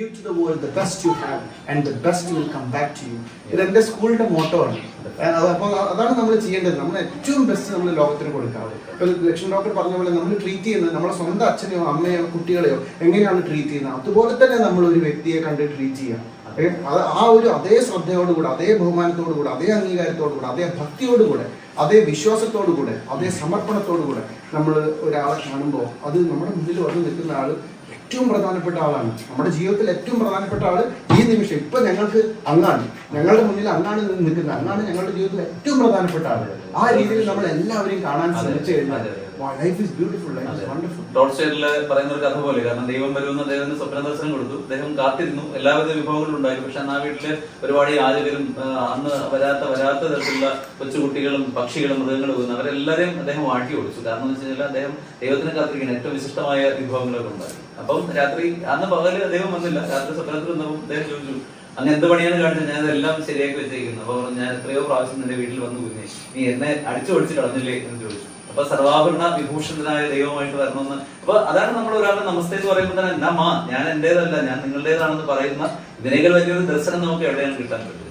Give to the world the best you have and the best will come back to you. ഇത് എന്റെ സ്കൂളിന്റെ motto ആണ്. അപ്പോൾ അതാണ് നമ്മൾ ചെയ്യേണ്ടത്. നമ്മൾ ഏറ്റവും ബെസ്റ്റ് നമ്മൾ ലോകത്തിന് കൊടുക്കാറ്. ഇപ്പൊ ലക്ഷ്മൺ ഡോക്ടർ പറഞ്ഞ പോലെ നമ്മൾ ട്രീറ്റ് ചെയ്യുന്നത് നമ്മളെ സ്വന്തം അച്ഛനെയോ അമ്മയോ കുട്ടികളെയോ എങ്ങനെയാണ് ട്രീറ്റ് ചെയ്യുന്നത്? അതുപോലെ തന്നെ നമ്മൾ ഒരു വ്യക്തിയെ കണ്ട് ട്രീറ്റ് ചെയ്യാം ആ ഒരു അതേ ശ്രദ്ധയോടുകൂടെ അതേ ബഹുമാനത്തോടുകൂടെ അതേ അംഗീകാരത്തോടുകൂടെ അതേ ഭക്തിയോടുകൂടെ അതേ വിശ്വാസത്തോടുകൂടെ അതേ സമർപ്പണത്തോടുകൂടെ നമ്മൾ ഒരാളെ കാണുമ്പോൾ അത് നമ്മുടെ മുന്നിൽ വന്ന് നിൽക്കുന്ന ആൾ ഏറ്റവും പ്രധാനപ്പെട്ട ആളാണ്. നമ്മുടെ ജീവിതത്തിൽ ഏറ്റവും പ്രധാനപ്പെട്ട ആൾ ഈ നിമിഷം. ഇപ്പൊ ഞങ്ങൾക്ക് അങ്ങാണ് ഞങ്ങളുടെ മുന്നിൽ അങ്ങാണ് നിൽക്കുന്നത്. അങ്ങാണ് ഞങ്ങളുടെ ജീവിതത്തിൽ ഏറ്റവും പ്രധാനപ്പെട്ട ആൾ. ആ രീതിയിൽ നമ്മൾ എല്ലാവരെയും കാണാൻ ശ്രമിച്ചു കഴിഞ്ഞാൽ. Life is beautiful life is wonderful taught സ്റ്റേറ്റിൽ പറയുന്ന ഒരു കഥ പോലെ കാരണം ദൈവം വരുമെന്ന് അദ്ദേഹത്തിന് സ്വപ്ന ദർശനം കൊടുത്തു. അദ്ദേഹം കാത്തിരുന്നു. എല്ലാവിധ വിഭവങ്ങളും ഉണ്ടായിരുന്നു. പക്ഷെ അന്ന് ആ വീട്ടിൽ ഒരുപാട് യാചകരും അന്ന് വരാത്ത വരാത്ത തരത്തിലുള്ള കൊച്ചുകുട്ടികളും പക്ഷികളും മൃഗങ്ങളും വന്നു. അവരെല്ലാരെയും അദ്ദേഹം വാട്ടി ഓടിച്ചു. കാരണം എന്ന് വെച്ച് കഴിഞ്ഞാൽ അദ്ദേഹം ദൈവത്തിനെ കാത്തിരിക്കുന്ന ഏറ്റവും വിശിഷ്ടമായ വിഭവങ്ങളൊക്കെ ഉണ്ടായിരുന്നു. അപ്പം രാത്രി അന്ന് പകൽ അദ്ദേഹം വന്നില്ല. രാത്രി സ്വപ്നത്തിൽ വന്നപ്പോൾ അദ്ദേഹം ചോദിച്ചു അങ്ങ് എന്ത് പണിയാണ് കാണിച്ചത്? ഞാൻ ഇതെല്ലാം ശരിയാക്കി വെച്ചിരിക്കുന്നു. അപ്പൊ ഞാൻ എത്രയോ പ്രാവശ്യം നിന്റെ വീട്ടിൽ വന്നു പോയി നീ എന്നെ അടിച്ചു പൊടിച്ച് കളഞ്ഞില്ലേ എന്ന് ചോദിച്ചു. അപ്പൊ സർവാഭരണ വിഭൂഷണനായ ദൈവമായിട്ട് വരണമെന്ന്. അപ്പൊ അതാണ് നമ്മൾ ഒരാളെ നമസ്തേ എന്ന് പറയുമ്പോൾ തന്നെ എന്നാ മാ ഞാൻ എന്റേതല്ല ഞാൻ നിങ്ങളുടേതാണെന്ന് പറയുന്ന ഇതിനേക്കാൾ വലിയൊരു ദർശനം നമുക്ക് എവിടെയാണ് കിട്ടാൻ പറ്റുന്നത്?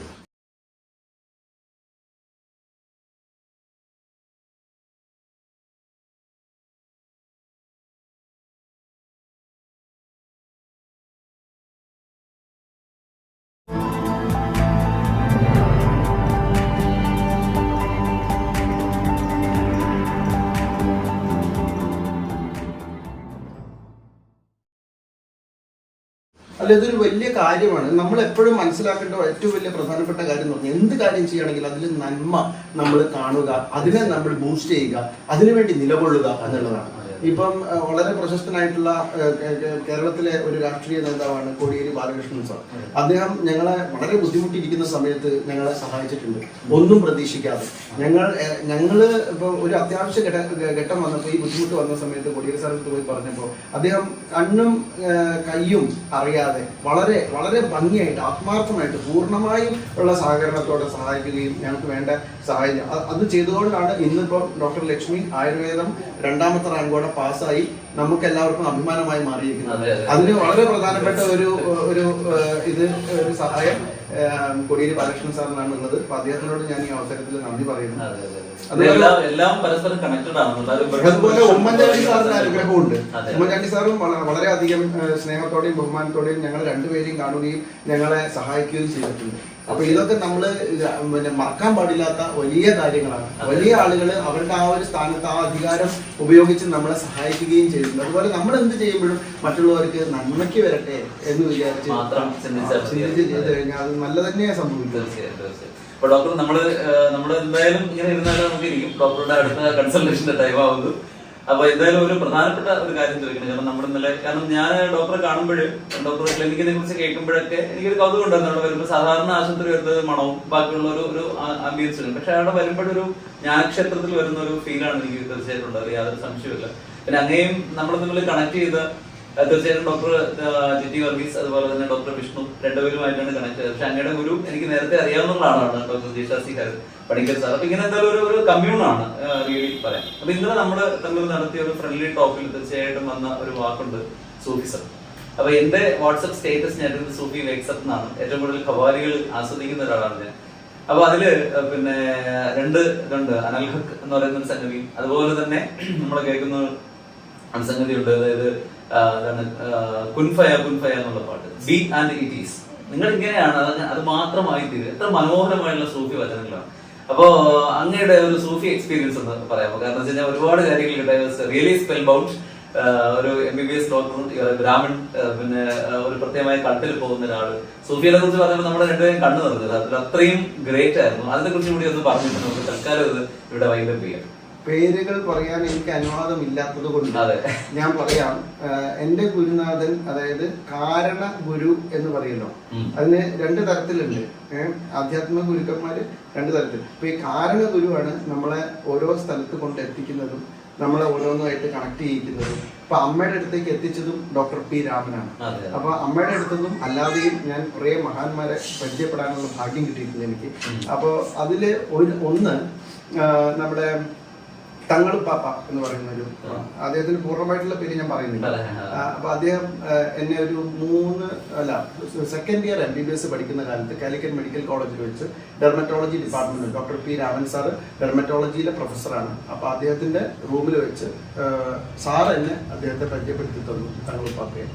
അല്ല ഇതൊരു വലിയ കാര്യമാണ്. നമ്മൾ എപ്പോഴും മനസ്സിലാക്കേണ്ട ഏറ്റവും വലിയ പ്രധാനപ്പെട്ട കാര്യം എന്ന് പറഞ്ഞാൽ എന്ത് കാര്യം ചെയ്യുകയാണെങ്കിൽ അതിൽ നന്മ നമ്മൾ കാണുക അതിനെ നമ്മൾ ബൂസ്റ്റ് ചെയ്യുക അതിനുവേണ്ടി നിലകൊള്ളുക എന്നുള്ളതാണ്. ഇപ്പം വളരെ പ്രശസ്തനായിട്ടുള്ള കേരളത്തിലെ ഒരു രാഷ്ട്രീയ നേതാവാണ് കോടിയേരി ബാലകൃഷ്ണൻ സാർ. അദ്ദേഹം ഞങ്ങളെ വളരെ ബുദ്ധിമുട്ടിയിരിക്കുന്ന സമയത്ത് ഞങ്ങളെ സഹായിച്ചിട്ടുണ്ട്. ഒന്നും പ്രതീക്ഷിക്കാതെ. ഞങ്ങൾ ഞങ്ങൾ ഇപ്പൊ ഒരു അത്യാവശ്യ ഘട്ടം വന്നപ്പോൾ ഈ ബുദ്ധിമുട്ട് വന്ന സമയത്ത് കോടിയേരി സാറിന് പോയി പറഞ്ഞപ്പോൾ അദ്ദേഹം കണ്ണും കയ്യും അറിയാതെ വളരെ വളരെ ഭംഗിയായിട്ട് ആത്മാർത്ഥമായിട്ട് പൂർണമായും ഉള്ള സഹകരണത്തോടെ സഹായിക്കുകയും ഞങ്ങൾക്ക് വേണ്ട അ- അത് ചെയ്തുകൊണ്ടാണ് ഇന്നിപ്പോൾ ഡോക്ടർ ലക്ഷ്മി ആയുർവേദം രണ്ടാമത്തെ റാങ്കോടെ പാസ്സായി നമുക്ക് എല്ലാവർക്കും അഭിമാനമായി മാറിയിരിക്കുന്നത്. അതെ, അതെ. അതിന് വളരെ പ്രധാനപ്പെട്ട ഒരു ഒരു ഇത് ഒരു സഹായം കൊടിയേരി ബാലകൃഷ്ണൻ സാറിനാണ് ഉള്ളത്. അപ്പൊ അദ്ദേഹത്തിനോട് ഞാൻ ഈ അവസരത്തിൽ നന്ദി പറയുന്നു. അതെ, അതെ, അതെ. അതുപോലെ- ഉമ്മൻചാണ്ടി സാറിന് അനുഗ്രഹമുണ്ട്. ഉമ്മൻചാണ്ടി സാറും വളരെ വളരെയധികം സ്നേഹത്തോടെയും ബഹുമാനത്തോടെയും ഞങ്ങൾ രണ്ടുപേരെയും കാണുകയും ഞങ്ങളെ സഹായിക്കുകയും ചെയ്തിട്ടുണ്ട്. അപ്പൊ ഇതൊക്കെ നമ്മൾ പിന്നെ മറക്കാൻ പാടില്ലാത്ത വലിയ കാര്യങ്ങളാണ്. വലിയ ആളുകൾ അവരുടെ ആ ഒരു സ്ഥാനത്ത് ആ അധികാരം ഉപയോഗിച്ച് നമ്മളെ സഹായിക്കുകയും ചെയ്യുന്നു അതുപോലെ നമ്മൾ എന്ത് ചെയ്യുമ്പോഴും മറ്റുള്ളവർക്ക് നന്മയ്ക്ക് വരട്ടെ എന്ന് വിചാരിച്ച് മാത്രം. ചിന്തിച്ച് ചെയ്ത് കഴിഞ്ഞാൽ അത് നല്ല തന്നെയാ സംഭവിക്കുന്നത് ഡോക്ടർ നമ്മൾ നമ്മൾ എന്തായാലും ഇങ്ങനെ ഇരുന്നാലും നമുക്ക് ഇരിക്കും ഡോക്ടറുടെ അടുത്ത കൺസൾട്ടേഷന്റെ ടൈം ആവുന്നു. അപ്പൊ എന്തായാലും ഒരു പ്രധാനപ്പെട്ട ഒരു കാര്യം ചോദിക്കണം. കാരണം നമ്മുടെ ഇന്നലെ കാരണം ഞാൻ ഡോക്ടറെ കാണുമ്പോൾ ഡോക്ടർ ക്ലിനിക്കിനെ കുറിച്ച് കേൾക്കുമ്പോഴൊക്കെ എനിക്കൊരു കൗതുകം ഉണ്ടായിരുന്നു. അവിടെ വരുമ്പോൾ സാധാരണ ആശുപത്രി വരുന്നത് മണവും ബാക്കിയുള്ള ഒരു ഒരു ആംബിയൻസ് ഉണ്ട് പക്ഷെ അവിടെ വരുമ്പോഴൊരു ജ്ഞാനക്ഷേത്രത്തിൽ വരുന്ന ഒരു ഫീലാണ് എനിക്ക് തീർച്ചയായിട്ടും ഉണ്ടായത് യാതൊരു സംശയമില്ല പിന്നെ അങ്ങനെയും നമ്മൾ തമ്മിൽ കണക്ട് ചെയ്ത് തീർച്ചയായിട്ടും ഡോക്ടർ ജിറ്റി വർഗീസ് അതുപോലെ തന്നെ ഡോക്ടർ വിഷ്ണു രണ്ടുപേരുമായിട്ടാണ് കണക്ട് ചെയ്തത്. പക്ഷെ അങ്ങയുടെ ഗുരു എനിക്ക് നേരത്തെ അറിയാവുന്ന ആളാണ് ഡോക്ടർ ജിഷാസി ഹരി പണിക്കർ സാർ. അപ്പൊ ഇങ്ങനെ എന്തായാലും ഒരു ഒരു കമ്മ്യൂണാണ് റിയലി പറയാം അപ്പൊ ഇന്നലെ നമ്മൾ തമ്മിൽ നടത്തിയ ഒരു ഫ്രണ്ട്ലി ടോക്കിൽ തീർച്ചയായിട്ടും വന്ന ഒരു വാക്കുണ്ട് സൂഫിസം അപ്പൊ എന്റെ വാട്സപ്പ് സ്റ്റേറ്റസ് ഞാൻ സൂഫി വേക്സപ്പ് എന്നാണ് ഏറ്റവും കൂടുതൽ ഖവാലികൾ ആസ്വദിക്കുന്ന ഒരാളാണ് ഞാൻ. അപ്പൊ അതിൽ പിന്നെ രണ്ട് ഇതുണ്ട് അനൽഹക് എന്ന് പറയുന്ന ഒരു സംഗതി അതുപോലെ തന്നെ നമ്മൾ കേൾക്കുന്ന ഒരു സംഗതിയുണ്ട്. അതായത് കുൻഫയ കുൻഫയ എന്നുള്ള പാട്ട്. ബി ആൻഡ് ഇറ്റ് ഈസ് നിങ്ങൾ ഇങ്ങനെയാണ് അത് അത് മാത്രമായി തീരുക. എത്ര മനോഹരമായുള്ള സൂഫി വചനങ്ങളാണ്. അപ്പോ അങ്ങയുടെ ഒരു സൂഫി എക്സ്പീരിയൻസ് എന്ന് പറയാമോ? കാരണം വെച്ച് ഒരുപാട് കാര്യങ്ങൾ റിയലി സ്പെൽ ബൗണ്ട് ഒരു M B B S doctor Brahmin പിന്നെ ഒരു പ്രത്യേകമായ കട്ടിൽ പോകുന്ന ഒരാൾ. സൂഫിയെ കുറിച്ച് പറയുമ്പോൾ നമ്മുടെ രണ്ടുപേരും കണ്ണു നിറഞ്ഞത് അത്രയും ഗ്രേറ്റ് ആയിരുന്നു. അതിനെ കുറിച്ച് കൂടി ഒന്ന് പറഞ്ഞിട്ട് നമുക്ക് തൽക്കാലം ഇത് ഇവിടെ വൈൻഡപ്പ് ചെയ്യാം. പേരുകൾ പറയാൻ എനിക്ക് അനുവാദമില്ലാത്തത് കൊണ്ട് ഞാൻ പറയാം. എന്റെ ഗുരുനാഥൻ അതായത് കാരണ ഗുരു എന്ന് പറയുന്നു അതിന് രണ്ട് തരത്തിലുണ്ട്. ഏഹ് ആധ്യാത്മിക ഗുരുക്കന്മാര് രണ്ട് തരത്തിൽ. ഇപ്പൊ ഈ കാരണ ഗുരുവാണ് നമ്മളെ ഓരോ സ്ഥലത്ത് കൊണ്ട് എത്തിക്കുന്നതും നമ്മളെ ഓരോന്നുമായിട്ട് കണക്ട് ചെയ്യിക്കുന്നതും. ഇപ്പൊ അമ്മയുടെ അടുത്തേക്ക് എത്തിച്ചതും ഡോക്ടർ പി രാമനാണ്. അപ്പൊ അമ്മയുടെ അടുത്തൊന്നും അല്ലാതെയും ഞാൻ കുറെ മഹാന്മാരെ പരിചയപ്പെടാനുള്ള ഭാഗ്യം കിട്ടിയിട്ടുണ്ട് എനിക്ക്. അപ്പോ അപ്പോൾ അതിൽ ഒരു ഒന്ന് നമ്മുടെ തങ്ങൾ പാപ്പ എന്ന് പറയുന്ന ഒരു അദ്ദേഹത്തിന് പൂർണമായിട്ടുള്ള പേര് ഞാൻ പറയുന്നില്ല. അപ്പൊ അദ്ദേഹം എന്നെ ഒരു മൂന്ന് അല്ല second year M B B S പഠിക്കുന്ന കാലത്ത് കാലിക്കറ്റ് മെഡിക്കൽ കോളേജിൽ വെച്ച് dermatology department doctor P Raman sir ഡെർമറ്റോളജിയിലെ പ്രൊഫസറാണ് അപ്പൊ അദ്ദേഹത്തിന്റെ റൂമിൽ വെച്ച് സാർ എന്നെ അദ്ദേഹത്തെ പരിചയപ്പെടുത്തി തന്നു തങ്ങളുപ്പാപ്പയെ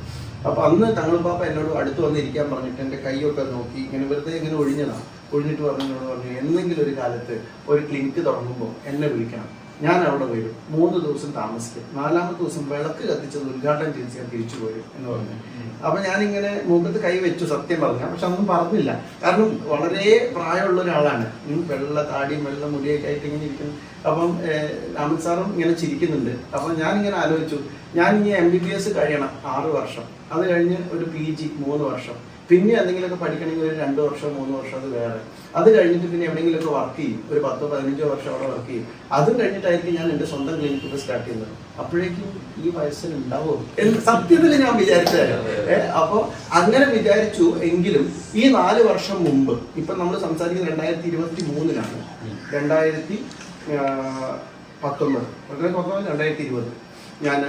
അപ്പൊ അന്ന് തങ്ങളുപ്പാപ്പ എന്നോട് അടുത്ത് വന്നിരിക്കാൻ പറഞ്ഞിട്ട് എന്റെ കൈയൊക്കെ നോക്കി ഇങ്ങനെ വെറുതെ ഇങ്ങനെ ഒഴിഞ്ഞതാണ് ഒഴിഞ്ഞിട്ട് പറഞ്ഞു എന്നോട് പറഞ്ഞു എന്തെങ്കിലും ഒരു കാലത്ത് ഒരു ക്ലിനിക്ക് തുടങ്ങുമ്പോൾ എന്നെ വിളിക്കണം. ഞാൻ അവിടെ വരും. മൂന്ന് ദിവസം താമസിക്കും. നാലാമത്തെ ദിവസം വിളക്ക് കത്തിച്ചത് ഉദ്ഘാടനം ചെയ്ത് ഞാൻ തിരിച്ചു പോരും എന്ന് പറഞ്ഞു. അപ്പൊ ഞാനിങ്ങനെ മുഖത്ത് കൈ വെച്ചു സത്യം പറഞ്ഞു. പക്ഷെ അതൊന്നും പറഞ്ഞില്ല. കാരണം വളരെ പ്രായമുള്ള ഒരാളാണ്. വെള്ള താടിയും വെള്ള മുടിയൊക്കെ ആയിട്ട് ഇങ്ങനെ ഇരിക്കുന്നു. അപ്പം രാമൻ സാറും ഇങ്ങനെ ചിരിക്കുന്നുണ്ട്. അപ്പൊ ഞാൻ ഇങ്ങനെ ആലോചിച്ചു. ഞാൻ ഇനി എം ബി ബി എസ് കഴിയണം ആറ് വർഷം. അത് കഴിഞ്ഞ് ഒരു പി ജി മൂന്ന് വർഷം. പിന്നെ എന്തെങ്കിലുമൊക്കെ പഠിക്കണമെങ്കിൽ ഒരു രണ്ട് വർഷം മൂന്ന് വർഷം അത് വേറെ. അത് കഴിഞ്ഞിട്ട് പിന്നെ എവിടെയെങ്കിലുമൊക്കെ വർക്ക് ചെയ്യും. ഒരു പത്തോ പതിനഞ്ചോ വർഷം അവിടെ വർക്ക് ചെയ്യും. അതും കഴിഞ്ഞിട്ടായിരിക്കും ഞാൻ എന്റെ സ്വന്തം ക്ലിനിക്കൊക്കെ സ്റ്റാർട്ട് ചെയ്യുന്നത്. അപ്പോഴേക്കും ഈ വയസ്സിന് ഉണ്ടാവും. സത്യത്തിൽ ഞാൻ വിചാരിച്ചായിരുന്നു അപ്പോൾ അങ്ങനെ വിചാരിച്ചു എങ്കിലും ഈ നാല് വർഷം മുമ്പ് ഇപ്പം നമ്മൾ സംസാരിക്കുന്നത് രണ്ടായിരത്തി ഇരുപത്തി മൂന്നിലാണ് രണ്ടായിരത്തി പത്തൊമ്പത് പത്തൊമ്പത് രണ്ടായിരത്തി ഇരുപത് ഞാൻ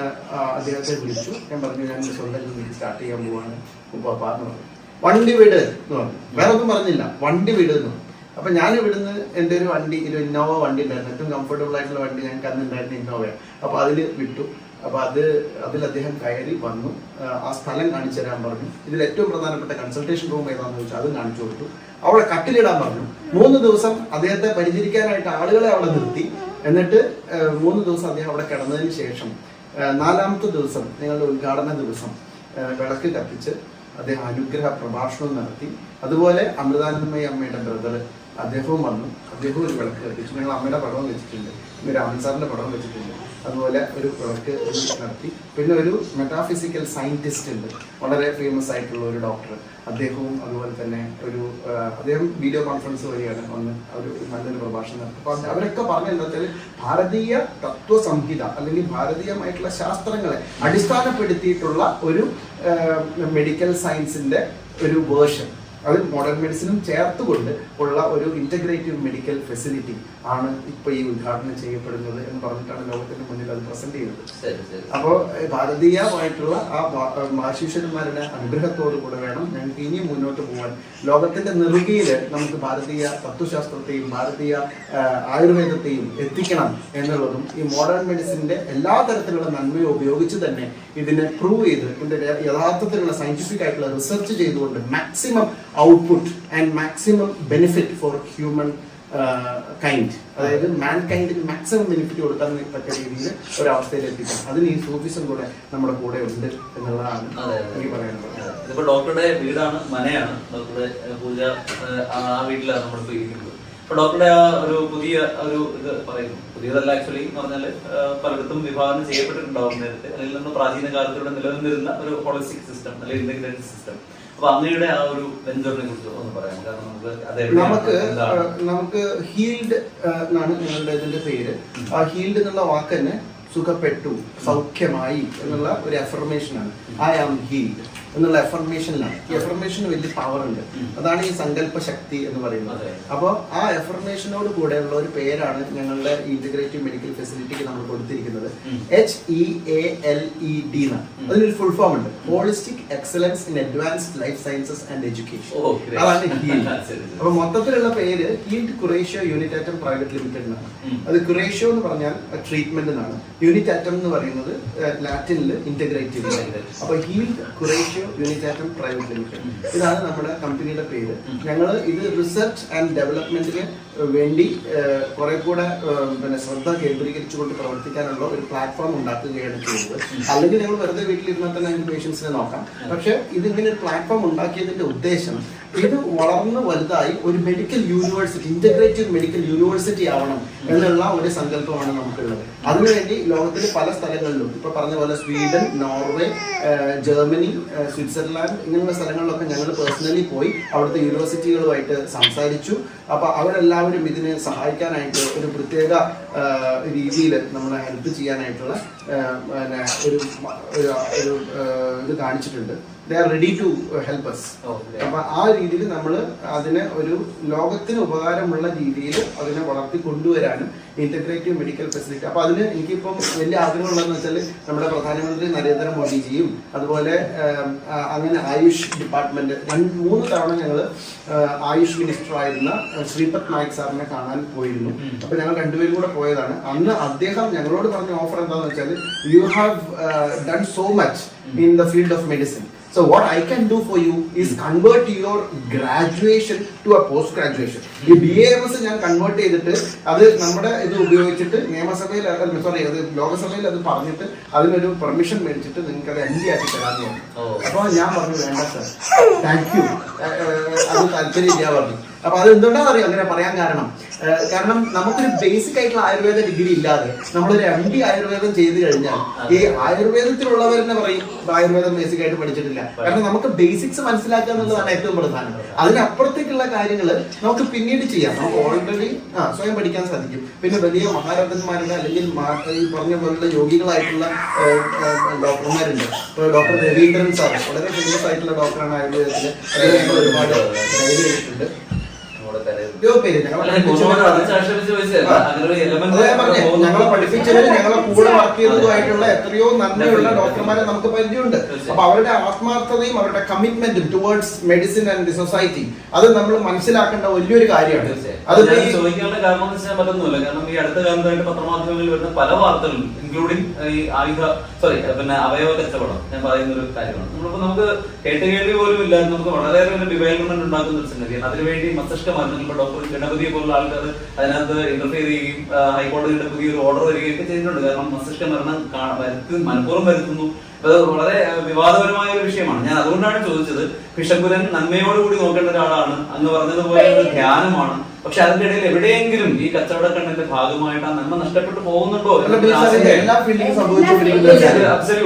അദ്ദേഹത്തെ വിളിച്ചു. ഞാൻ പറഞ്ഞു ഞാൻ സ്വന്തം ക്ലിനിക്ക് സ്റ്റാർട്ട് ചെയ്യാൻ പോവാണ്. ഉപ്പാപ്പ എന്ന് പറഞ്ഞു. വണ്ടി വിട് എന്ന് പറഞ്ഞു. വേറെ ഒന്നും പറഞ്ഞില്ല. വണ്ടി വിട് എന്ന് പറഞ്ഞു. അപ്പൊ ഞാൻ ഇവിടുന്ന് എന്റെ ഒരു വണ്ടി ഒരു ഇന്നോവ വണ്ടി ഉണ്ടായിരുന്നു. ഏറ്റവും കംഫർട്ടബിൾ ആയിട്ടുള്ള വണ്ടി ഞങ്ങൾക്ക് അന്ന് ഉണ്ടായിരുന്ന ഇന്നോവയാണ് അപ്പൊ അതിൽ വിട്ടു. അപ്പൊ അത് അതിൽ അദ്ദേഹം കയറി വന്നു. ആ, സ്ഥലം കാണിച്ചു തരാൻ പറഞ്ഞു. ഇതിൽ ഏറ്റവും പ്രധാനപ്പെട്ട കൺസൾട്ടേഷൻ റൂം ഏതാണെന്ന് ചോദിച്ചാൽ അത് കാണിച്ചു കൊടുത്തു. അവളെ കട്ടിലിടാൻ പറഞ്ഞു. മൂന്ന് ദിവസം അദ്ദേഹത്തെ പരിചരിക്കാനായിട്ട് ആളുകളെ അവിടെ നിർത്തി. എന്നിട്ട് മൂന്ന് ദിവസം അദ്ദേഹം അവിടെ കിടന്നതിന് ശേഷം നാലാമത്തെ ദിവസം നിങ്ങളുടെ ഉദ്ഘാടന ദിവസം വിളക്ക് കത്തിച്ച് അദ്ദേഹം അനുഗ്രഹ പ്രഭാഷണം നടത്തി. അതുപോലെ അമൃതാനന്ദമയി അമ്മയുടെ ബ്രദർ അദ്ദേഹവും വന്നു. അദ്ദേഹവും ഒരു വിളക്ക് കത്തിച്ചു ഞങ്ങൾ അമ്മയുടെ പടവും വെച്ചിട്ടുണ്ട്. രാമൻ സാറിന്റെ പടവും വെച്ചിട്ടുണ്ട്. അതുപോലെ ഒരു വിളക്ക് നടത്തി. പിന്നെ ഒരു മെറ്റാഫിസിക്കൽ സയന്റിസ്റ്റ് ഉണ്ട്. വളരെ ഫേമസ് ആയിട്ടുള്ള ഒരു ഡോക്ടർ അദ്ദേഹവും അതുപോലെ തന്നെ ഒരു അദ്ദേഹം വീഡിയോ കോൺഫറൻസ് വഴിയാണ് വന്ന് ഒരു നല്ലൊരു പ്രഭാഷണം നടത്തി. അപ്പോൾ അവരൊക്കെ പറഞ്ഞെന്താ വെച്ചാൽ ഭാരതീയ തത്വസംഹിത അല്ലെങ്കിൽ ഭാരതീയമായിട്ടുള്ള ശാസ്ത്രങ്ങളെ അടിസ്ഥാനപ്പെടുത്തിയിട്ടുള്ള ഒരു മെഡിക്കൽ സയൻസിന്റെ ഒരു വേർഷൻ അത് മോഡേൺ മെഡിസിനും ചേർത്തുകൊണ്ട് ഉള്ള ഒരു ഇന്റഗ്രേറ്റീവ് മെഡിക്കൽ ഫെസിലിറ്റി ആണ് ഇപ്പൊ ഈ ഉദ്ഘാടനം ചെയ്യപ്പെടുന്നത് എന്ന് പറഞ്ഞിട്ടാണ് ലോകത്തിന്റെ മുന്നിൽ അത് പ്രസന്റ് ചെയ്തത്. അപ്പോൾ ഭാരതീയമായിട്ടുള്ള ആ മാശീശ്വരന്മാരുടെ അനുഗ്രഹത്തോടു കൂടെ വേണം ഞങ്ങൾക്ക് ഇനിയും മുന്നോട്ട് പോകാൻ ലോകത്തിന്റെ നെറുകയിൽ നമുക്ക് ഭാരതീയ തത്വശാസ്ത്രത്തെയും ഭാരതീയ ആയുർവേദത്തെയും എത്തിക്കണം എന്നുള്ളതും ഈ മോഡേൺ മെഡിസിന്റെ എല്ലാ തരത്തിലുള്ള നന്മയും ഉപയോഗിച്ച് തന്നെ ഇതിനെ പ്രൂവ് ചെയ്ത് ഇതിന്റെ യഥാർത്ഥത്തിലുള്ള സയന്റിഫിക് ആയിട്ടുള്ള റിസർച്ച് ചെയ്തുകൊണ്ട് maximum output and maximum benefit for humankind അതായത് മാൻ കൈൻഡിന് മാക്സിമം ബെനിഫിറ്റ് കൊടുക്കാൻ പറ്റിയ രീതിയിൽ ഒരവസ്ഥയിൽ എത്തിക്കാം. അതിന് ഈ സൂഫിസം കൂടെ നമ്മുടെ കൂടെ ഉണ്ട് എന്നുള്ളതാണ്. എനിക്ക് പറയാനുള്ളത്. ഇതിപ്പോ ഡോക്ടറുടെ വീടാണ് മനയാണ്. ഡോക്ടറുടെ പൂജ ആ വീട്ടിലാണ് നമ്മൾ ഇരിക്കുന്നത്. അപ്പൊ ഡോക്ടറുടെ ആ ഒരു പുതിയ ഒരു ഇത് പറയുന്നു. പുതിയതല്ല ആക്ച്വലി എന്ന് പറഞ്ഞാൽ ഏഹ്, പലയിടത്തും വിഭാവനം ചെയ്യപ്പെട്ടിട്ടുണ്ടാവും നേരത്തെ. അല്ലെങ്കിൽ നമ്മൾ പ്രാചീന കാലത്തിലൂടെ നിലനിന്നിരുന്ന ഒരു ഹോളിസ്റ്റിക് സിസ്റ്റം അല്ലെങ്കിൽ ഇന്റഗ്രേറ്റഡ് സിസ്റ്റം അപ്പൊ അങ്ങയുടെ ആ ഒരു വെഞ്ചറിനെ കുറിച്ച് ഒന്ന് പറയാം. കാരണം നമുക്ക് നമുക്ക് നമുക്ക് ഹീൽഡ് എന്നാണ് നിങ്ങളുടെ ഇതിന്റെ പേര്. ആ ഹീൽഡ് എന്നുള്ള വാക്ക് തന്നെ സുഖപ്പെട്ടു സൗഖ്യമായി എന്നുള്ള ഒരു അഫർമേഷൻ ആണ്. ഐ ആം ഹീൽഡ് എന്നുള്ള എഫർമേഷനിലാണ് ഈ എഫർമേഷന് വലിയ പവർ ഉണ്ട്. അതാണ് ഈ സങ്കല്പ ശക്തി എന്ന് പറയുന്നത്. അപ്പോൾ ആ എഫർമേഷനോട് കൂടെയുള്ള ഒരു പേരാണ് ഞങ്ങളുടെ ഇന്റഗ്രേറ്റീവ് മെഡിക്കൽ ഫെസിലിറ്റിക്ക് നമ്മൾ കൊടുത്തിരിക്കുന്നത്. H E A L E D എന്നാണ്. അതിനൊരു ഫുൾ ഫോം ഉണ്ട്. Holistic excellence in advanced life sciences and education. അതാണ് ഹീൽഡ്. അപ്പൊ മൊത്തത്തിലുള്ള പേര് Healed Curatio unit atom private limited എന്നാണ്. അത് കുറേഷ്യോ എന്ന് പറഞ്ഞാൽ ട്രീറ്റ്മെന്റ് എന്നാണ്. യൂണിറ്റ് ആറ്റം എന്ന് പറയുന്നത് ലാറ്റിനിൽ ഇന്റഗ്രേറ്റീവ്. അപ്പൊ Healed Curatio unit atom private limited ഇതാണ് നമ്മുടെ കമ്പനിയുടെ പേര്. ഞങ്ങൾ ഇത് റിസർച്ച് ആൻഡ് ഡെവലപ്മെന്റിന് വേണ്ടി കുറെ കൂടെ പിന്നെ ശ്രദ്ധ കേന്ദ്രീകരിച്ചുകൊണ്ട് പ്രവർത്തിക്കാനുള്ള ഒരു പ്ലാറ്റ്ഫോം ഉണ്ടാക്കുകയാണ് ചെയ്യുന്നത്. അല്ലെങ്കിൽ ഞങ്ങൾ വെറുതെ വീട്ടിലിരുന്നാൽ തന്നെ അതിന്റെ പേഷ്യൻസിനെ നോക്കാം. പക്ഷെ ഇതിങ്ങനെ ഒരു പ്ലാറ്റ്ഫോം ഉണ്ടാക്കിയതിന്റെ ഉദ്ദേശം ഇത് വളർന്ന് വലുതായി ഒരു medical university integrative medical university ആവണം എന്നുള്ള ഒരു സങ്കല്പമാണ് നമുക്കുള്ളത്. അതിനുവേണ്ടി ലോകത്തിലെ പല സ്ഥലങ്ങളിലും ഇപ്പൊ പറഞ്ഞ പോലെ സ്വീഡൻ നോർവേ ജർമ്മനി സ്വിറ്റ്സർലാൻഡ് ഇങ്ങനെയുള്ള സ്ഥലങ്ങളിലൊക്കെ ഞങ്ങൾ പേഴ്സണലി പോയി അവിടുത്തെ യൂണിവേഴ്സിറ്റികളുമായിട്ട് സംസാരിച്ചു. അപ്പൊ അവരെല്ലാവരും ഇതിനെ സഹായിക്കാനായിട്ട് ഒരു പ്രത്യേക രീതിയിൽ നമ്മളെ ഹെൽപ്പ് ചെയ്യാനായിട്ടുള്ള പിന്നെ ഒരു ഒരു, ഇത് കാണിച്ചിട്ടുണ്ട്. They are ready to help us അപ്പൊ ആ രീതിയിൽ നമ്മൾ അതിനെ ഒരു ലോകത്തിന് ഉപകാരമുള്ള രീതിയിൽ അതിനെ വളർത്തി കൊണ്ടുവരാനും ഇന്റഗ്രേറ്റീവ് മെഡിക്കൽ ഫെസിലിറ്റി അപ്പൊ അതിന് എനിക്കിപ്പം വലിയ ആഗ്രഹമുള്ളതെന്ന് വെച്ചാൽ നമ്മുടെ പ്രധാനമന്ത്രി നരേന്ദ്രമോദിജിയും അതുപോലെ അങ്ങനെ ആയുഷ് ഡിപ്പാർട്ട്മെന്റ് രണ്ട് മൂന്ന് തവണ ഞങ്ങൾ ആയുഷ് മിനിസ്റ്റർ ആയിരുന്ന ശ്രീപത് നായിക് സാറിനെ കാണാൻ പോയിരുന്നു. അപ്പൊ ഞങ്ങൾ രണ്ടുപേരും കൂടെ പോയതാണ്. അന്ന് അദ്ദേഹം ഞങ്ങളോട് പറഞ്ഞ ഓഫർ എന്താണെന്ന് വെച്ചാൽ you have done so much in the field of medicine So what I can do for you is convert your graduation to a post graduation. ഈ ബി എ എം എസ് ഞാൻ കൺവേർട്ട് ചെയ്തിട്ട് അത് നമ്മുടെ ഇത് ഉപയോഗിച്ചിട്ട് നിയമസഭയിൽ സോറി അത് ലോകസഭയിൽ അത് പറഞ്ഞിട്ട് അതിനൊരു പെർമിഷൻ മേടിച്ചിട്ട് നിങ്ങൾക്ക് അത് എം ഡി ആക്കി തരാമെന്ന് പറഞ്ഞു. അപ്പോൾ ഞാൻ പറഞ്ഞു വേണ്ട സർ താങ്ക് യു അത് താല്പര്യമില്ല പറഞ്ഞു. അപ്പൊ അത് എന്തുകൊണ്ടാണെന്ന് അറിയാം അങ്ങനെ പറയാൻ കാരണം. കാരണം നമുക്കൊരു ബേസിക് ആയിട്ടുള്ള ആയുർവേദ ഡിഗ്രി ഇല്ലാതെ നമ്മളൊരു എം ഡി ആയുർവേദം ചെയ്തു കഴിഞ്ഞാൽ ഈ ആയുർവേദത്തിലുള്ളവർ തന്നെ പറയും ആയുർവേദം ബേസിക് ആയിട്ട് പഠിച്ചിട്ടില്ല. കാരണം നമുക്ക് ബേസിക്സ് മനസ്സിലാക്കുക എന്നുള്ളതാണ് ഏറ്റവും പ്രധാനം. അതിനപ്പുറത്തേക്കുള്ള കാര്യങ്ങൾ നമുക്ക് പിന്നീട് ചെയ്യാം. നമുക്ക് ഓൾറെഡി ആ സ്വയം പഠിക്കാൻ സാധിക്കും. പിന്നെ വലിയ മഹാരഥന്മാരുടെ അല്ലെങ്കിൽ ഈ പറഞ്ഞ പോലുള്ള യോഗികളായിട്ടുള്ള ഡോക്ടർമാരുണ്ട്. ഇപ്പോൾ ഡോക്ടർ രവീന്ദ്രൻ സാർ വളരെ ഫേമസ് ആയിട്ടുള്ള ഡോക്ടറാണ് ആയുർവേദത്തിൽ ഒരുപാട് ചെയ്തിട്ടുണ്ട്. ഞങ്ങളെ പഠിപ്പിച്ചവര്. ഞങ്ങളെ കൂടെ വർക്ക് ചെയ്തതുമായിട്ടുള്ള എത്രയോ നന്ദിയുള്ള ഡോക്ടർമാരെ നമുക്ക് പരിചയമുണ്ട്. അപ്പൊ അവരുടെ ആത്മാർത്ഥതയും അവരുടെ കമ്മിറ്റ്മെന്റും ടുവേർഡ്സ് മെഡിസിൻ ആൻഡ് സൊസൈറ്റി അത് നമ്മൾ മനസ്സിലാക്കേണ്ട വലിയൊരു കാര്യമാണ്. അത് ചോദിക്കാനുള്ള കാരണം മറ്റൊന്നുമില്ല കാരണം ഈ അടുത്ത കാലത്തായിട്ട് പത്രമാധ്യമങ്ങളിൽ വരുന്ന പല വാർത്തകളും ഇൻക്ലൂഡിംഗ് ഈ ആയുധ സോറി പിന്നെ അവയവ കച്ചവടം ഞാൻ പറയുന്ന ഒരു കാര്യമാണ്. നമ്മളിപ്പോ നമുക്ക് കേട്ട് കേൾവി പോലും ഇല്ലാതെ നമുക്ക് വളരെയേറെ ഒരു ഡിവൈലപ്മെന്റ് ഉണ്ടാക്കുന്ന ഒരു സംഗതിയാണ് അതിനുവേണ്ടി മസ്തിഷ്ക മരുന്നുകൾ ഇപ്പൊ ഡോക്ടർ ഗണപതിയെ പോലുള്ള ആൾക്കാർ അതിനകത്ത് ഇന്റർഫിയർ ചെയ്യുകയും ഹൈക്കോടതിയുടെ പുതിയൊരു ഓർഡർ വരികയൊക്കെ ചെയ്തിട്ടുണ്ട്. കാരണം മസ്തിഷ്ക മരണം വരുത്തി മനഃപൂർവം വരുത്തുന്നു. അത് വളരെ വിവാദപരമായ ഒരു വിഷയമാണ്. ഞാൻ അതുകൊണ്ടാണ് ചോദിച്ചത് പിഷപുരൻ നന്മയോടുകൂടി നോക്കേണ്ട ഒരാളാണ് അങ്ങ് പറഞ്ഞതുപോലെ ഒരു ധ്യാനമാണ്. പക്ഷെ അതിന്റെ ഇടയിൽ എവിടെയെങ്കിലും ഈ കച്ചവടക്കണ്ണിന്റെ ഭാഗമായിട്ട് ആ നന്മ നഷ്ടപ്പെട്ടു പോകുന്നുണ്ടോ. എല്ലാ ഫീൽഡിലും.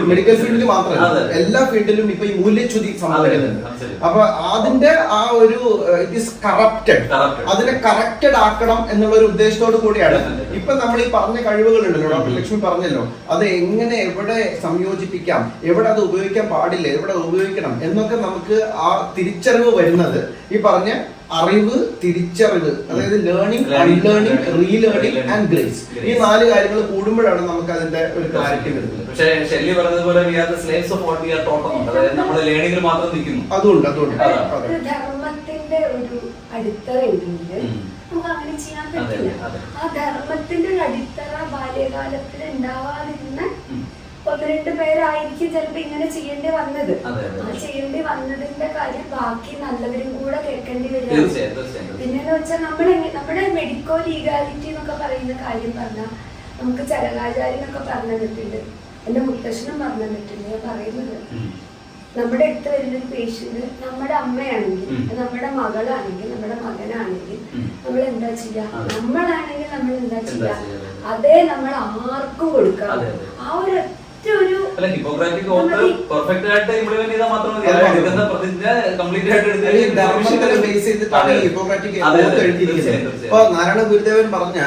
മെഡിക്കൽ ഫീൽഡിൽ മാത്രമല്ല. എല്ലാ ഫീൽഡിലും ഇപ്പൊ ഈ മൂല്യച്യുതി സംഭവിക്കുന്നുണ്ട്. അപ്പൊ അതിന്റെ ആ ഒരു ഇറ്റ് ഈസ് കറപ്റ്റഡ് അതിനെ കറക്റ്റഡ് ആക്കണം എന്നുള്ള ഒരു ഉദ്ദേശത്തോട് കൂടിയാണ്. ഇപ്പൊ നമ്മൾ ഈ പറഞ്ഞ കഴിവുകൾ ഉണ്ടല്ലോ ഡോക്ടർ ലക്ഷ്മി പറഞ്ഞല്ലോ. അത് എങ്ങനെ എവിടെ സംയോജിപ്പിക്കാം? എവിടെ അത് ഉപയോഗിക്കാൻ പാടില്ല എവിടെ ഉപയോഗിക്കണം എന്നൊക്കെ നമുക്ക് ആ തിരിച്ചറിവ് വരുന്നത്. ഈ പറഞ്ഞ അറിവ് തിരിച്ചറിവ് അതായത് learning unlearning learning, relearning relearning, and grace ഈ. നാല് കാര്യങ്ങൾ കൂടുമ്പോഴാണ് നമുക്ക് അതിന്റെ ഒരു ക്ലാരിറ്റി വരുന്നത്. പക്ഷേ ഷെല്ലി പറഞ്ഞതുപോലെ slaves of what we are taught എന്നുണ്ട് അതായത് നമ്മൾ ലേണിംഗിൽ മാത്രം നിൽക്കുന്നു. അതുകൊണ്ട് അതുകൊണ്ട് ധർമ്മത്തിന്റെ ഒരു അടിത്തറ ഉണ്ടെങ്കിൽ നമുക്ക് അങ്ങനെ ചെയ്യാൻ പറ്റില്ല. ആ ധർമ്മത്തിന്റെ ഒരു അടിത്തറ ബാല്യകാലത്തിൽ ഉണ്ടാവാതിരുന്ന രണ്ട് പേരായിരിക്കും ചിലപ്പോ ഇങ്ങനെ ചെയ്യേണ്ടി വന്നത്. ചെയ്യേണ്ടി വന്നതിന്റെ കാര്യം ബാക്കി നല്ലവരും കൂടെ കേൾക്കേണ്ടി തീർച്ചയായും പിന്നെന്ന് വെച്ചാൽ നമ്മുടെ നമ്മുടെ മെഡിക്കോ ലീഗാലിറ്റി എന്നൊക്കെ പറയുന്ന കാര്യം പറഞ്ഞാൽ നമുക്ക് ചരകാചാര്യനൊക്കെ പറഞ്ഞു തന്നിട്ടുണ്ട് എന്റെ മുത്തശ്ശനും പറഞ്ഞു തന്നിട്ടുണ്ട് ഞാൻ പറയുന്നത്. നമ്മുടെ അടുത്ത് വരുന്നൊരു പേഷ്യന്റ് നമ്മുടെ അമ്മയാണെങ്കിൽ നമ്മുടെ മകളാണെങ്കിൽ നമ്മുടെ മകനാണെങ്കിൽ നമ്മൾ എന്താ ചെയ്യാ? നമ്മളാണെങ്കിൽ നമ്മൾ എന്താ ചെയ്യാ? ചെയ്യാ? അതേ നമ്മൾ ആർക്കും കൊടുക്കാം. ആ ഒരു ഒറ്റ ഒരു അല്ല ഹിപ്പോക്രാറ്റിക് ഓത്ത് പെർഫെക്റ്റ് ആയിട്ട് ഇംപ്ലിമെന്റ് ചെയ്താൽ മാത്രം മതി. എടുക്കുന്ന പ്രതിജ്ഞ കംപ്ലീറ്റ് ആയിട്ട് ഇപ്പൊ നാരായണ ഗുരുദേവൻ പറഞ്ഞ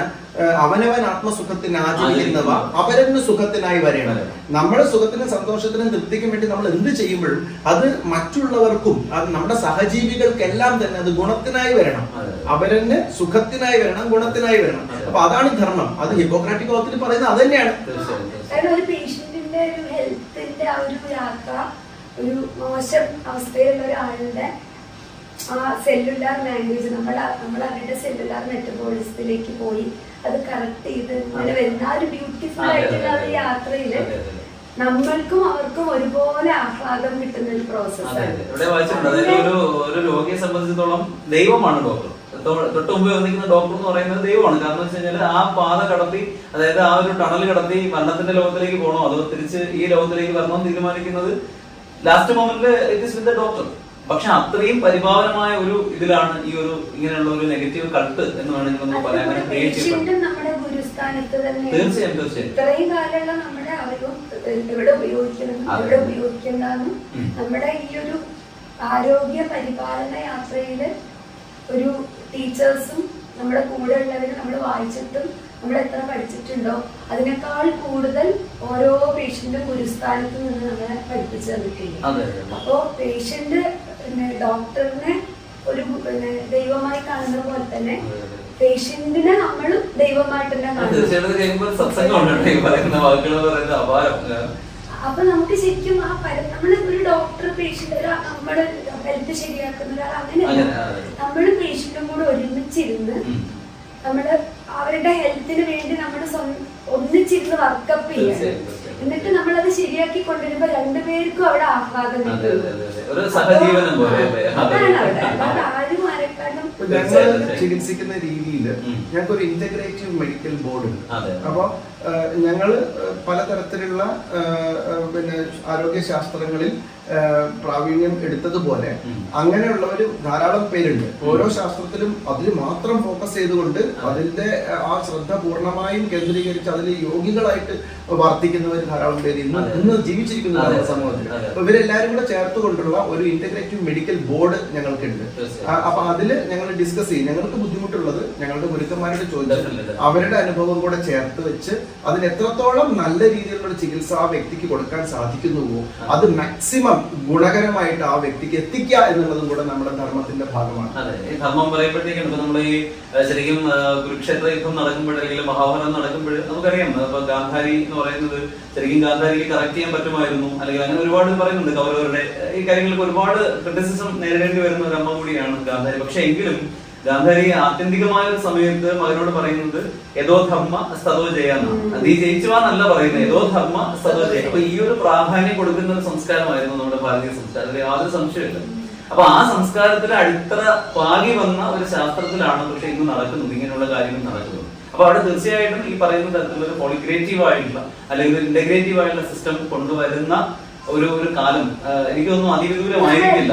അവനവൻ ആത്മസുഖത്തിന് ആചരിക്കുന്നവ അവരന് സുഖത്തിനായി വരണം. നമ്മുടെ സുഖത്തിനും സന്തോഷത്തിനും തൃപ്തിക്കും വേണ്ടി നമ്മൾ എന്ത് ചെയ്യുമ്പോഴും അത് മറ്റുള്ളവർക്കും അത് നമ്മുടെ സഹജീവികൾക്കെല്ലാം തന്നെ അത് ഗുണത്തിനായി വരണം. അവരന് സുഖത്തിനായി വരണം ഗുണത്തിനായി വരണം. അപ്പൊ അതാണ് ധർമ്മം. അത് ഹിപ്പോക്രാറ്റിക് ഓത്തിൽ പറയുന്നത് അത് തന്നെയാണ്. കാരണം ഒരു ഹെൽത്തിന്റെ ആ ഒരു യാത്ര ഒരു മോശം അവസ്ഥയിലുള്ള ഒരാളുടെ ആ സെല്ലുലാർ ലാംഗ്വേജ് നമ്മൾ നമ്മൾ അവരുടെ സെല്ലുലാർ മെറ്റബോളിസത്തിലേക്ക് പോയി അത് കറക്റ്റ് ചെയ്ത് അങ്ങനെ വരുന്ന ആ ഒരു ബ്യൂട്ടിഫുൾ ആയിട്ടുള്ള ഒരു അതെ. നമ്മൾക്കും അവർക്കും ഒരുപോലെ ആഹ്ലാദം കിട്ടുന്ന ഒരു പ്രോസസ്സാണ് ഒരു രോഗിയെ സംബന്ധിച്ചിടത്തോളം ദൈവമാണ് ഡോക്ടർ തൊട്ട് മുമ്പ് വന്നിരിക്കുന്ന ഡോക്ടർ എന്ന് പറയുന്നത് ദൈവമാണ്. കാരണം വെച്ച് കഴിഞ്ഞാൽ ആ പാത കടത്തി അതായത് ആ ഒരു ടണൽ കടത്തി മരണത്തിന്റെ ലോകത്തിലേക്ക് പോകണോ അതോ തിരിച്ച് ഈ ലോകത്തിലേക്ക് വരണോ തീരുമാനിക്കുന്നത് ലാസ്റ്റ് മൊമെന്റിൽ ഇറ്റ് ഇസ് വിത്ത് ഡോക്ടർ പക്ഷെ അത്രയും പരിഭാവനമായ ഒരു ഇതിലാണ് ഈ ഒരു ഇങ്ങനെയുള്ള ഒരു നെഗറ്റീവ് കട്ട് എന്ന് വേണമെങ്കിൽ നമുക്ക് പറയാൻ തീർച്ചയായും, തീർച്ചയായും. നമ്മുടെ ഈ ഒരു ആരോഗ്യ പരിപാലന യാത്രയിൽ ഒരു ടീച്ചേഴ്സും നമ്മുടെ കൂടെ ഉള്ളവരും നമ്മൾ വായിച്ചിട്ടും നമ്മൾ എത്ര പഠിച്ചിട്ടുണ്ടോ അതിനേക്കാൾ കൂടുതൽ ഓരോ പേഷ്യന്റും ഗുരുസ്ഥാനത്ത് നിന്ന് നമ്മളെ പഠിപ്പിച്ചു തന്നിട്ടുണ്ട്. അതെ അപ്പോ പേഷ്യന്റ് പിന്നെ ഡോക്ടറിനെ ഒരു പിന്നെ ദൈവമായി കാണുന്ന പോലെ തന്നെ പേഷ്യന്റിനെ നമ്മൾ ദൈവമായിട്ട് തന്നെ അപ്പൊ നമുക്ക് ശരിക്കും ആ പര- നമ്മൾ ഒരു ഡോക്ടർ പേഷ്യന്റ് നമ്മൾ ഹെൽത്ത് ശരിയാക്കുന്ന ഒരാൾ അങ്ങനെ, അങ്ങനെ അതെ. നമ്മൾ പേഷ്യന്റും കൂടെ ഒരുമിച്ചിരുന്ന് നമ്മൾ നമ്മൾ അവരുടെ ഹെൽത്തിന് വേണ്ടി നമ്മൾ ഒന്നിച്ചിരുന്ന് വർക്കപ്പ് ചെയ്യണം എന്നിട്ട് നമ്മൾ അത് ശരിയാക്കി കൊണ്ടുവരുമ്പോ രണ്ടുപേർക്കും അവിടെ. ആഹ്ലാദം ഞങ്ങൾ ചികിത്സിക്കുന്ന രീതിയിൽ. ഞങ്ങൾക്ക് ഒരു ഇന്റഗ്രേറ്റീവ് മെഡിക്കൽ ബോർഡ് ഉണ്ട്. അതെ. ഞങ്ങൾ പലതരത്തിലുള്ള പിന്നെ ആരോഗ്യ ശാസ്ത്രങ്ങളിൽ പ്രാവീണ്യം എടുത്തതുപോലെ. അങ്ങനെയുള്ളവർ ധാരാളം പേരുണ്ട്. ഓരോ ശാസ്ത്രത്തിലും അതിൽ മാത്രം ഫോക്കസ് ചെയ്തുകൊണ്ട് അതിന്റെ ആ ശ്രദ്ധ പൂർണമായും കേന്ദ്രീകരിച്ച് അതിൽ യോഗികളായിട്ട് വർത്തിക്കുന്നവർ ധാരാളം പേര് ഇന്ന്. ഇന്ന് ജീവിച്ചിരിക്കുന്ന സമൂഹത്തിൽ. ഇവരെല്ലാവരും കൂടെ ചേർത്തുകൊണ്ടുള്ള ഒരു ഇന്റഗ്രേറ്റീവ് മെഡിക്കൽ ബോർഡ് ഞങ്ങൾക്കുണ്ട്. അപ്പൊ അതിൽ ഞങ്ങൾ ഡിസ്കസ് ചെയ്യും. ഞങ്ങൾക്ക് ബുദ്ധിമുട്ടുള്ളത് ഞങ്ങളുടെ ഗുരുക്കന്മാരുടെ ചോദിച്ചു Definitely, definitely. അവരുടെ അനുഭവം കൂടെ ചേർത്ത് വെച്ച് അതിന് എത്രത്തോളം നല്ല രീതിയിലുള്ള ചികിത്സ ആ വ്യക്തിക്ക് കൊടുക്കാൻ സാധിക്കുന്നുവോ അത് മാക്സിമം ഗുണകരമായിട്ട് ആ വ്യക്തിക്ക് എത്തിക്കുക എന്നുള്ളതും കൂടെ നമ്മുടെ ധർമ്മത്തിന്റെ ഭാഗമാണ്. അതെ ഈ ധർമ്മം പറയുമ്പോഴത്തേക്കാണ് ഇപ്പൊ നമ്മൾ ഈ ശരിക്കും കുരുക്ഷേത്ര യുദ്ധം നടക്കുമ്പോൾ അല്ലെങ്കിൽ മഹാഭാരതം നടക്കുമ്പോൾ നമുക്കറിയാം. ഇപ്പൊ ഗാന്ധാരി എന്ന് പറയുന്നത് ശരിക്കും ഗാന്ധാരിക്ക് കറക്റ്റ് ചെയ്യാൻ പറ്റുമായിരുന്നു. അല്ലെങ്കിൽ അങ്ങനെ ഒരുപാട് പറയുന്നുണ്ട് കൗരവരുടെ. ഈ കാര്യങ്ങൾക്ക് ഒരുപാട് ക്രിറ്റിസിസം നേരിടേണ്ടി വരുന്ന ഒരു അമ്മ കൂടിയാണ് ഗാന്ധാരി. പക്ഷെ എങ്കിലും ഗാന്ധാരി ആത്യന്തികമായ ഒരു സമയത്ത് മകനോട് പറയുന്നത് യഥോ ധർമ്മ സ്തതോ ജയാന്നാണ് നീ ജയിച്ചുവാന്നല്ല പറയുന്നത് യഥോ ധർമ്മ സ്ഥലോ ജയ അപ്പൊ ഈ ഒരു പ്രാധാന്യം കൊടുക്കുന്ന ഒരു സംസ്കാരമായിരുന്നു നമ്മുടെ ഭാരതീയ സംസ്കാരം. അതിൽ യാതൊരു സംശയമില്ല അപ്പൊ ആ സംസ്കാരത്തിൽ അടിത്തറ പാകി വന്ന ഒരു ശാസ്ത്രത്തിലാണ് പക്ഷെ ഇന്ന് നടക്കുന്നത് ഇങ്ങനെയുള്ള കാര്യങ്ങൾ നടക്കുന്നത്. അപ്പൊ അവിടെ തീർച്ചയായിട്ടും ഈ പറയുന്ന തരത്തിലുള്ള ഒരു പോളിഗ്രേറ്റീവ് ആയിട്ടുള്ള അല്ലെങ്കിൽ ഇന്റഗ്രേറ്റീവ് ആയിട്ടുള്ള സിസ്റ്റം കൊണ്ടുവരുന്ന ഒരു ഒരു കാലം. എനിക്ക് തോന്നുന്നു അതിവിദൂരമായിരിക്കില്ല.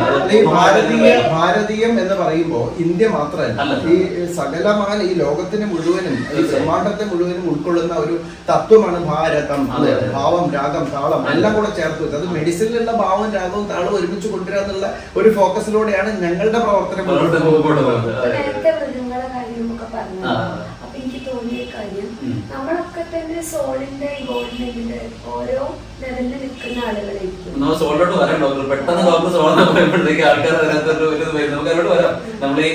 ഭാരതീയ ഭാരതീയം എന്ന് പറയുമ്പോൾ ഇന്ത്യ മാത്രമല്ല ഈ സകലമായ ഈ ലോകത്തിന് മുഴുവനും ഈ ബ്രഹ്മാണ്ടത്തെ മുഴുവനും ഉൾക്കൊള്ളുന്ന ഒരു തത്വമാണ് ഭാരതം. ഭാവം രാഗം താളം എല്ലാം കൂടെ ചേർത്ത് വെച്ചത് അത് മെഡിസിനിലുള്ള ഭാവം രാഗവും താളവും ഒരുമിച്ച് കൊണ്ടുവരിക എന്നുള്ള ഒരു ഫോക്കസിലൂടെയാണ് ഞങ്ങളുടെ പ്രവർത്തനം. അപ്പൊ എനിക്ക് തോന്നിയ കാര്യം നമ്മളൊക്കെ തന്നെ സോളിന്റെ ഓരോ ലെവലിൽ നിൽക്കുന്ന നമ്മൾ വരാം പെട്ടെന്ന് ഡോക്ടർ ആൾക്കാർ ഒരു വരും. നമ്മൾ ഈ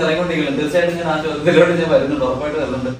കറങ്ങിക്കൊണ്ടിരിക്കണം തീർച്ചയായിട്ടും ഞാൻ ആ ചോദ്യത്തിലോട്ട് ഞാൻ വരുന്നുണ്ട്. ഉറപ്പായിട്ട് വരുന്നുണ്ട്.